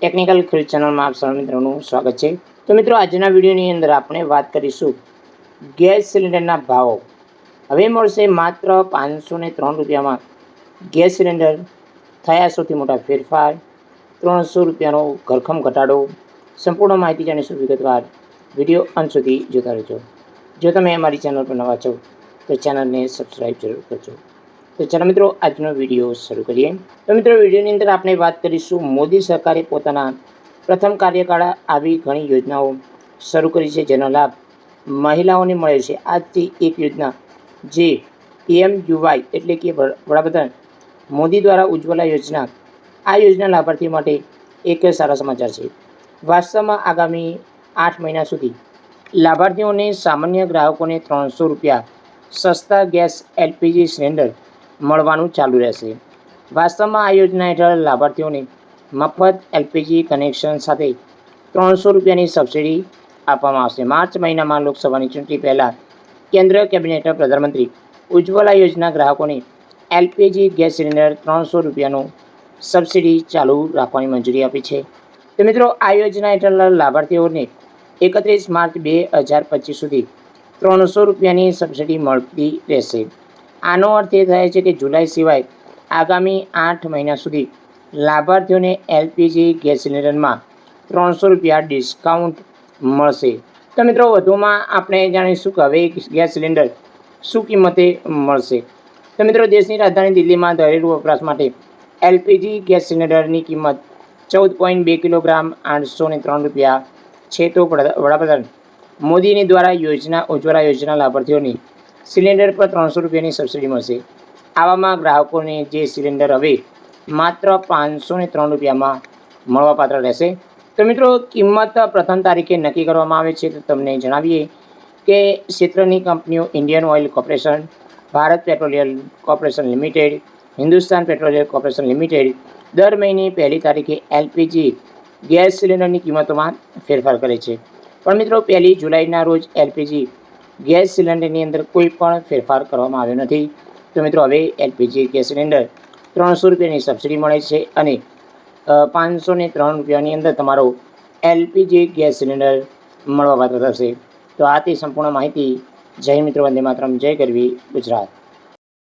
Technical ખેડૂત ચેનલમાં આપ સૌ મિત્રોનું સ્વાગત છે. તો મિત્રો, આજના વિડીયોની અંદર આપણે વાત કરીશું ગેસ સિલિન્ડરના ભાવો. હવે મળશે માત્ર પાંચસો ને ત્રણ રૂપિયામાં ગેસ સિલિન્ડર, થયા સૌથી મોટા ફેરફાર, ત્રણસો રૂપિયાનો ઘરખમ ઘટાડો, સંપૂર્ણ માહિતી જાણીશું વિગતવાર વીડિયો અંત સુધી જોતા રહેજો. જો તમે અમારી ચેનલ પર નવા છો, તો ચેનલને સબસ્ક્રાઈબ જરૂર કરજો. તો ચાલો મિત્રો, આજનો વીડિયો શરૂ કરીએ. તો મિત્રો, વિડીયોની અંદર આપણે વાત કરીશું મોદી સરકારે પોતાના પ્રથમ કાર્યકાળ આવી ઘણી યોજનાઓ શરૂ કરી છે, જેનો લાભ મહિલાઓને મળે છે. આજથી એક યોજના જે પીએમ યુવાય એટલે કે વડાપ્રધાન મોદી દ્વારા ઉજ્જવલા યોજના, આ યોજના લાભાર્થી માટે એક સારા સમાચાર છે. વાસ્તવમાં આગામી આઠ મહિના સુધી લાભાર્થીઓને સામાન્ય ગ્રાહકોને ત્રણસો રૂપિયા સસ્તા ગેસ એલપીજી સિલિન્ડર મળવાનું ચાલુ રહેશે. વાસ્તવમાં આ યોજના હેઠળ લાભાર્થીઓને મફત એલપીજી કનેક્શન સાથે ત્રણસો રૂપિયાની સબસિડી આપવામાં આવશે. માર્ચ મહિનામાં લોકસભાની ચૂંટણી પહેલાં કેન્દ્ર કેબિનેટ પ્રધાનમંત્રી ઉજ્જવલા યોજના ગ્રાહકોને એલપીજી ગેસ સિલિન્ડર ત્રણસો રૂપિયાનું સબસિડી ચાલુ રાખવાની મંજૂરી આપી છે. તો મિત્રો, આ યોજના હેઠળ લાભાર્થીઓને એકત્રીસ માર્ચ બે હજાર પચીસ સુધી ત્રણસો રૂપિયાની સબસિડી મળતી રહેશે. આનો અર્થ એ થાય છે કે જુલાઈ સિવાય આગામી આઠ મહિના સુધી લાભાર્થીઓને એલપીજી ગેસ સિલિન્ડરમાં ત્રણસો રૂપિયા ડિસ્કાઉન્ટ મળશે. તો મિત્રો, વધુમાં આપણે જાણીશું કે હવે ગેસ સિલિન્ડર શું કિંમતે મળશે. તો મિત્રો, દેશની રાજધાની દિલ્હીમાં ઘરેલું વપરાશ માટે એલપીજી ગેસ સિલિન્ડરની કિંમત ચૌદ પોઈન્ટ બે કિલોગ્રામ આઠસો ને ત્રણ રૂપિયા છે. તો વડાપ્રધાન મોદીની દ્વારા યોજના, ઉજ્જવલા યોજના લાભાર્થીઓની સિલિન્ડર પર ત્રણસો રૂપિયાની સબસિડી મળશે. આવામાં ગ્રાહકોને જે સિલિન્ડર હવે માત્ર પાંચસો ને ત્રણ રૂપિયામાં મળવાપાત્ર રહેશે. તો મિત્રો, કિંમત પ્રથમ તારીખે નક્કી કરવામાં આવે છે તો તમને જણાવીએ કે ક્ષેત્રની કંપનીઓ Indian Oil Corporation, Bharat Petroleum Corporation Limited, Hindustan Petroleum Corporation Limited દર મહિને પહેલી તારીખે એલપીજી ગેસ સિલિન્ડરની કિંમતોમાં ફેરફાર કરે છે. પણ મિત્રો, પહેલી જુલાઈના રોજ એલપીજી ગેસ સિલિન્ડરની અંદર કોઈ પણ ફેરફાર કરવામાં આવ્યો નથી. તો મિત્રો, હવે એલપીજી ગેસ સિલિન્ડર ત્રણસો રૂપિયાની સબસિડી મળે છે અને પાંચસો ને ત્રણ રૂપિયાની અંદર તમારો એલપીજી ગેસ સિલિન્ડર મળવાપાત્ર થશે. તો આ તે સંપૂર્ણ માહિતી. જય મિત્રો, વંદે માતરમ. જય ગરવી ગુજરાત.